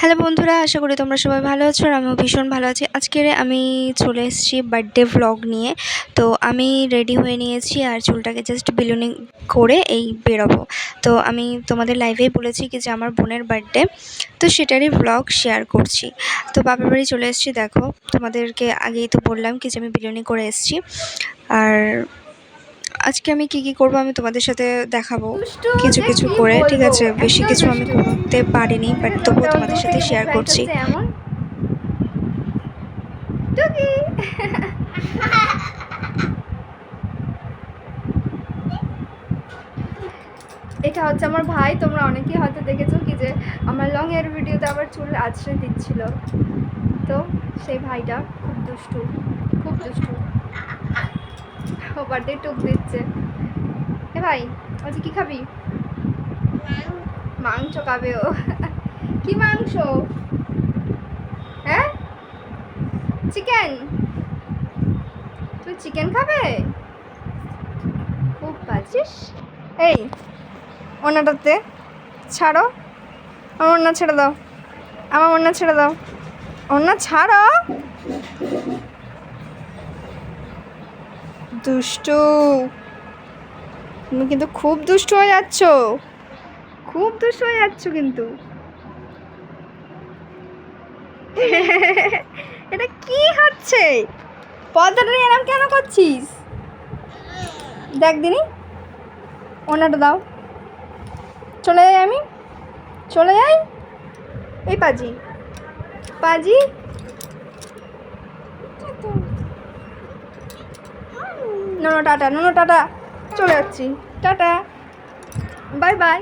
Hello বন্ধুরা, আশা করি তোমরা সবাই ভালো আছো আর আমিও ভীষণ ভালো আছি। আজকের আমি চলে এসেছি বার্থডে ভ্লগ নিয়ে। তো আমি রেডি হয়ে নিয়েছি আর চুলটাকে জাস্ট বিলুনিং করে এই বেরোবো। তো আমি তোমাদের লাইভেই বলেছি কি যে আমার বোনের বার্থডে তো সেটারই ভ্লগ শেয়ার করছি। তো বাপের বাড়ি চলে এসেছি, দেখো। তোমাদেরকে আগেই তো বললাম কি যে আমি বিলুনি করে এসেছি। আর আজকে আমি কি কি করব আমি তোমাদের সাথে দেখাবো কিছু কিছু করে ঠিক আছে? বেশি কিছু আমি করতে পারিনি বাট তবুও তোমাদের সাথে শেয়ার করছি। এটা হচ্ছে আমার ভাই তোমরা অনেকেই হয়তো দেখেছ কি যে আমার লং হেয়ার ভিডিওতে আবার চুল আছড়ে দিচ্ছিল। তো সেই ভাইটা খুব দুষ্টু খুব দুষ্টু। বার্থডে টুক দিচ্ছে। এ ভাই, আজকে কি খাবি? মাংস খাবে ও। কি মাংস? হ্যাঁ? চিকেন? তুই চিকেন খাবে? খুব বাজিস। এই ওনাটাতে ছাড়ো। আমার ওনা ছেড়ে দাও। আমার ওনা ছেড়ে দাও। ওনা ছাড়ো। দুষ্টু। তুমি কিন্তু খুব দুষ্ট হয়ে যাচ্ছ। খুব দুষ্ট হয়ে যাচ্ছ কিন্তু। এটা কি হচ্ছে? পর্দাটা এরম কেন করছিস? দেখ দিনি, ওনাটা দাও। চলে যাই আমি? চলে যাই? এই পাজি। পাজি? No tata no tata. চলে যাচ্ছি। টাটা। Bye bye.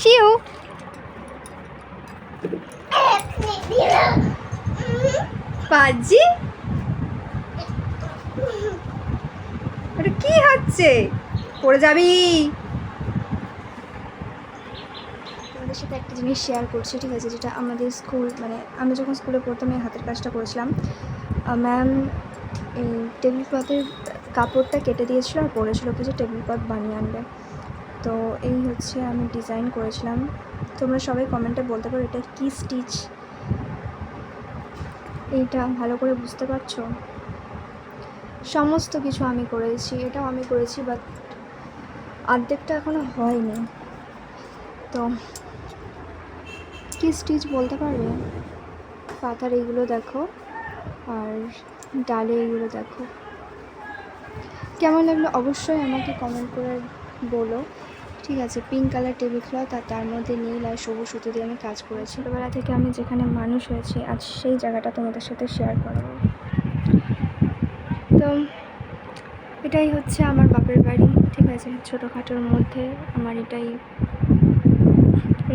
শিউ পাজি? এটা কি হচ্ছে? পড়ে যাবি। তোমাদের সাথে একটা জিনিস শেয়ার করছি, ঠিক আছে? যেটা আমাদের স্কুল মানে আমি যখন স্কুলে প্রথমে হাতের কাজটা করেছিলাম। ম্যাম এই টেবিল ক্লথের কাপড়টা কেটে দিয়েছিল আর বলেছিল কি যে টেবিল ক্লথ বানিয়ে আনবে। তো এই হচ্ছে আমি ডিজাইন করেছিলাম। তোমরা সবাই কমেন্টে বলতে পারো এটা কী স্টিচ এইটা ভালো করে বুঝতে পারছ? সমস্ত কিছু আমি করেছি, এটাও আমি করেছি বাট অর্ধেকটা এখনও হয়নি। তো কী স্টিচ বলতে পারবে? পাতার এইগুলো দেখো, আর ডালে এইগুলো দেখো। কেমন লাগল অবশ্যই আমাকে কমেন্ট করে বলো। ঠিক আছে পিঙ্ক কালার টেবিল ক্লথ আর তার মধ্যে নীল আর সবুজ সুতো দিয়ে আমি কাজ করেছি। ছোটোবেলা থেকে আমি যেখানে মানুষ হয়েছি, আজ সেই জায়গাটা তোমাদের সাথে শেয়ার করাবো। তো এটাই হচ্ছে আমার বাপের বাড়ি, ঠিক আছে? ছোটোখাটোর মধ্যে আমার এটাই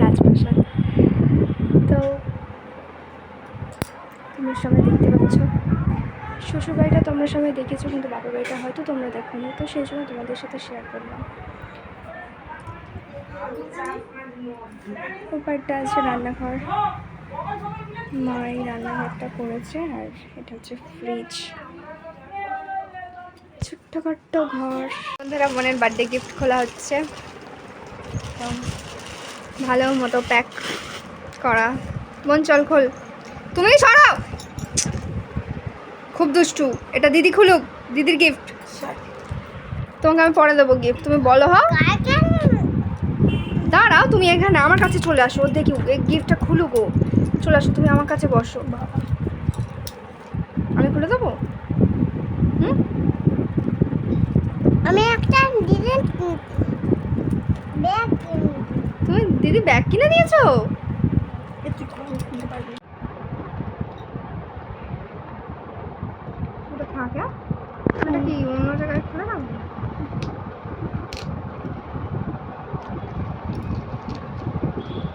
রাজপ্রাসাদ। তো তোমরা সবাই দেখতে পাচ্ছ। শ্বশুর বাড়িটা তোমরা সবাই দেখেছ, কিন্তু বাবার বাড়িটা হয়তো তোমরা দেখো দেখোনি। তো সেই জন্য তোমাদের সাথে শেয়ার করলাম। ওপারটা আছে রান্নাঘর। মা এই রান্নাঘরটা করেছে, আর এটা হচ্ছে ফ্রিজ ছোট্টখাট্ট ঘর। বন্ধুরা, বোনের বার্থডে গিফট খোলা হচ্ছে। ভালো মতো প্যাক করা। বোন, চল খোল। তুমি সরাও! খুব দুষ্টু। এটা দিদি খুলুক দিদির গিফট তোমাকে আমি পরে দেবো গিফট তুমি বলো হ্যাঁ? দাঁড়াও তুমি এখানে আমার কাছে চলে আসো। ও দেখি গিফটটা খুলুক ও। চলে আসো তুমি আমার কাছে বসো। বাবা আমি খুলে দেবো? হুম? আমি একটা ব্যাগ তুমি দিদি ব্যাগ কিনে দিয়েছ ওটা থাকে ওটা কি অন্য জায়গায় খুলে রাখব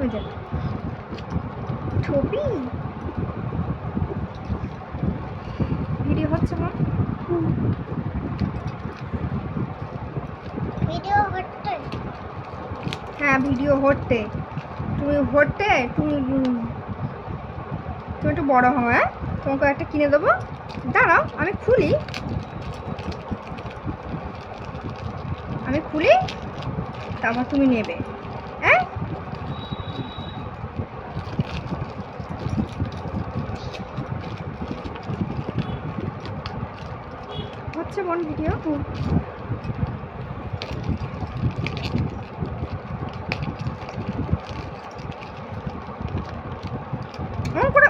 ওই দেখ ছবি? ভিডিও হচ্ছে মা? ভিডিও করতে হ্যাঁ ভিডিও হটতে তুমি হটতে তুমি তুমি একটু বড় হও হ্যাঁ? তোমাকে একটা কিনে দেবো। দাঁড়াও আমি খুলি। আমি খুলি তারপর তুমি নেবে হ্যাঁ বোন ভিডিও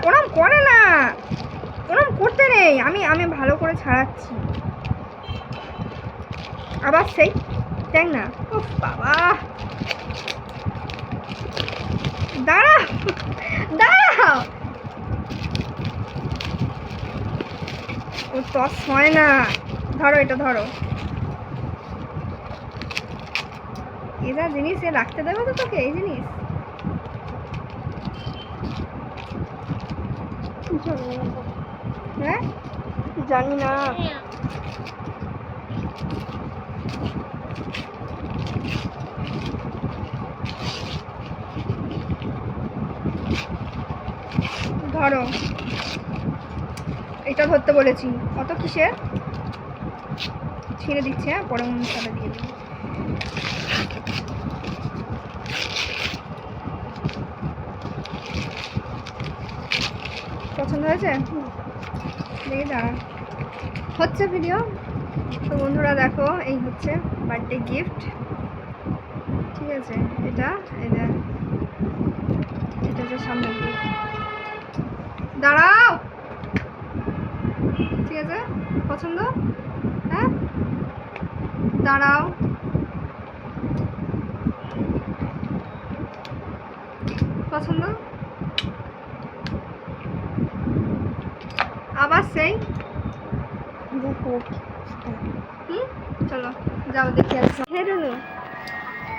ওরম করে না। ওরম করতে নেই। আমি আমি ভালো করে ছাড়াচ্ছি। আবার সেই, দেখ না। উফ, বাবা। দাঁড়া দাঁড়াও ও টস হয় না। ধরো এটা ধরো। এটা জিনিস, এ রাখতে দেবে তো তোকে, এই জিনিস। হ্যাঁ? জানি না। ধরো। এটা ধরতে বলেছি। অত কিসের? ছিঁড়ে দিচ্ছে হ্যাঁ পরে সাথে দিয়ে দিই পছন্দ হয়েছে? দেখে, দাঁড়া। হচ্ছে ভিডিও তো বন্ধুরা, দেখো, এই হচ্ছে বার্থডে গিফট ঠিক আছে, এটা এটা এটা হচ্ছে সামনে। দাঁড়াও! ঠিক আছে, পছন্দ? দাঁড়াও। পছন্দ? আবার সেই? হুম, চলো, যাও দেখে আসো হে রুনু,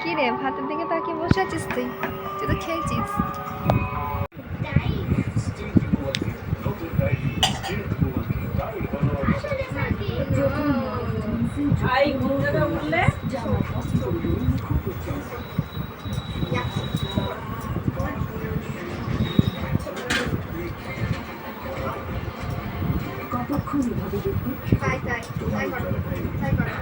কি রে, ভাতের দিকে তাকিয়ে বসে আছিস তুই? তুই তো খেয়েছিস তাই তাই তাই করো তাই করো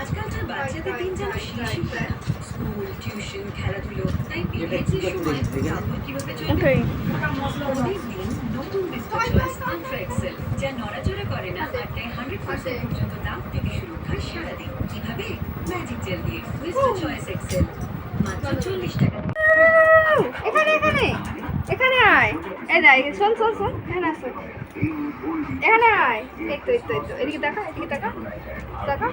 আজকালকার বাচ্চাদের দিন যেন খেলা স্কুল টিউশন খেলাধুলো। তাই পিরিয়ডসি সময় কীভাবে চলবে ওদের দিন। নতুন বিস্কুট চয়েস আলট্রা এক্সেল যা নড়াচড়া করে না আর দেয় হান্ড্রেড পার্সেন্ট পর্যন্ত দাম থেকে সুরক্ষা সারাদিন কীভাবে? ম্যাজিক জেল দিয়ে বিস্কুট চয়েস এক্সেল মাত্র চল্লিশ টাকা। এখানে এখানে এখানে আয়। এই দেখ শোন শোন শোন এখানে আসো। এখানে আয়। এই তো এই তো এই তো এদিকে দেখা এদিকে দেখা দেখা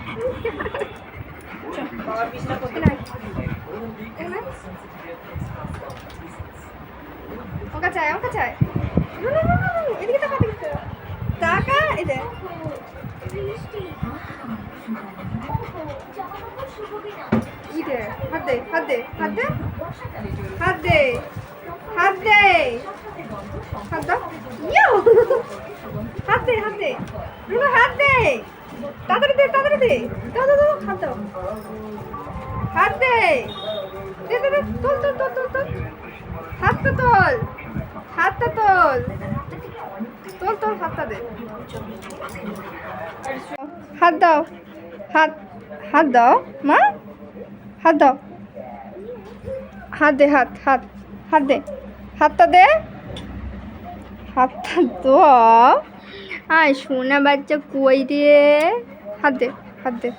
না, না, না, না, এদিকে তাকা এদিকে তাকা। তাকা এই দেখ ই দে হাত দে হাত দে হাত দে হাত দে হাত দে হাত হাত দে তাড়াতাড়ি দে তাড়াতাড়ি দে। দাও দাও দাও, হাত দাও। হাত দে। দে দে দে, তোল তোল তোল তোল তোল। হাতটা তোল। হাতটা তোল। তোল তোল, হাতটা দে। হাত দাও। হাত হাত দাও, মা। হাত দাও। হাত দে, হাত হাত হাত দে। হাতটা দে। হাতটা দাও। আয় সোনা বাচ্চা কই দিয়ে হাত দে হাত দে।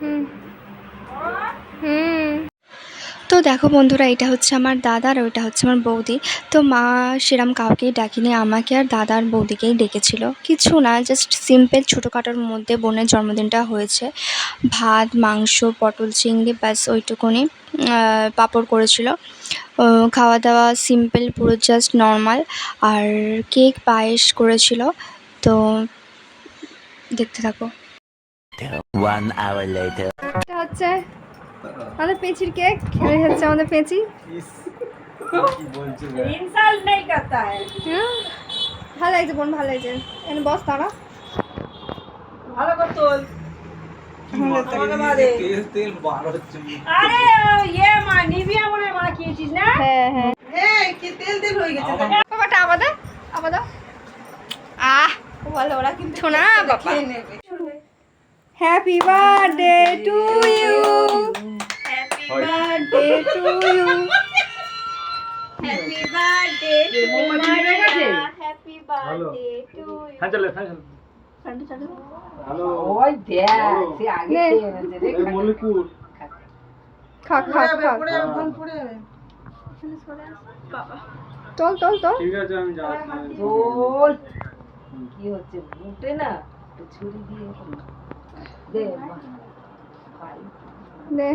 হুম। দেখো বন্ধুরা এটা হচ্ছে আমার দাদা আর ওইটা হচ্ছে আমার বৌদি। তো মা সেরম কাউকেই ডাকিনি আমাকে আর দাদা আর বৌদিকেই ডেকেছিল। কিছু না জাস্ট সিম্পল ছোটোখাটোর মধ্যে বোনের জন্মদিনটা হয়েছে। ভাত মাংস পটল চিংড়ি ব্যাস ওইটুকুনি পাঁপড় করেছিল। খাওয়া দাওয়া সিম্পল পুরো জাস্ট নর্মাল আর কেক পায়েস করেছিল। তো দেখতে থাকো। One hour later. এটা হচ্ছে আমাদের পেঁচির কেক খেলে যাচ্ছে আমাদের পেঁচি। হ্যাঁ? ভালো লাগছে বোন ভালো লাগছে। এখানে বস তারা ভালো করতো হ্যাঁ, হ্যাঁ। আমাদের আহ বলো ওরা কিন্তু শোনা happy birthday to you birthday to you happy birthday মোমবাতি নিভে হ্যাপি বার্থডে টু ইউ হ্যাঁ চলে হ্যাঁ হ্যালো ওই দেখ সে আগে নে। খেয়ে এনেছে রে মলিকুল খা খা খা পড়ে ফোন পড়ে চল চল চল ঠিক আছে আমি যাচ্ছি। দোল কি হচ্ছে? মুটে না ছুরি দিয়ে দে মা। ভাই, দে।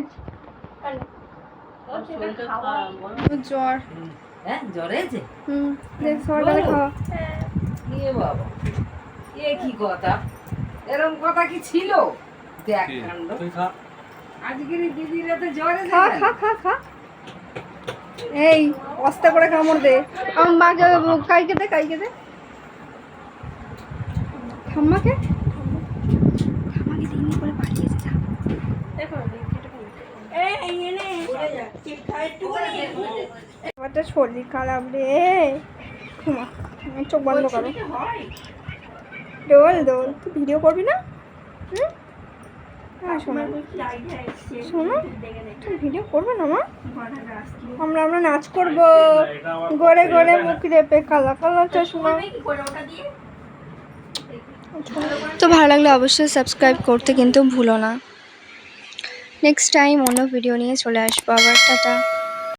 ওর শরীরটা খারাপ, বল। জ্বর। হ্যাঁ জ্বর হয়েছে? হুম দে সরকারে খাওয়া। এ বাবা এ কি কথা? এরকম কথা কি ছিল? দেখ কাণ্ড। আজকের দিদিরা জ্বর খা খা খা খা। এই অস্তে করে কামড় দে। আমার মাকে কাইকে দে কাইকে দে। ঠাম্মাকে দিইনি করে পাঠিয়েছে যা শরীর খারাপ রে। চোখ বন্ধ করো। দোল দোল তুই ভিডিও করবি না? হুম? হ্যাঁ শোনো। শোনো তুমি ভিডিও করবে না মা? আমরা আমরা নাচ করব। গড়ে গড়ে মুখ রেপে কালা কালা চশমা। তো ভালো লাগলে অবশ্যই সাবস্ক্রাইব করতে কিন্তু ভুলো না। নেক্সট টাইম অন্য ভিডিও নিয়ে চলে আসব আবার টাটা।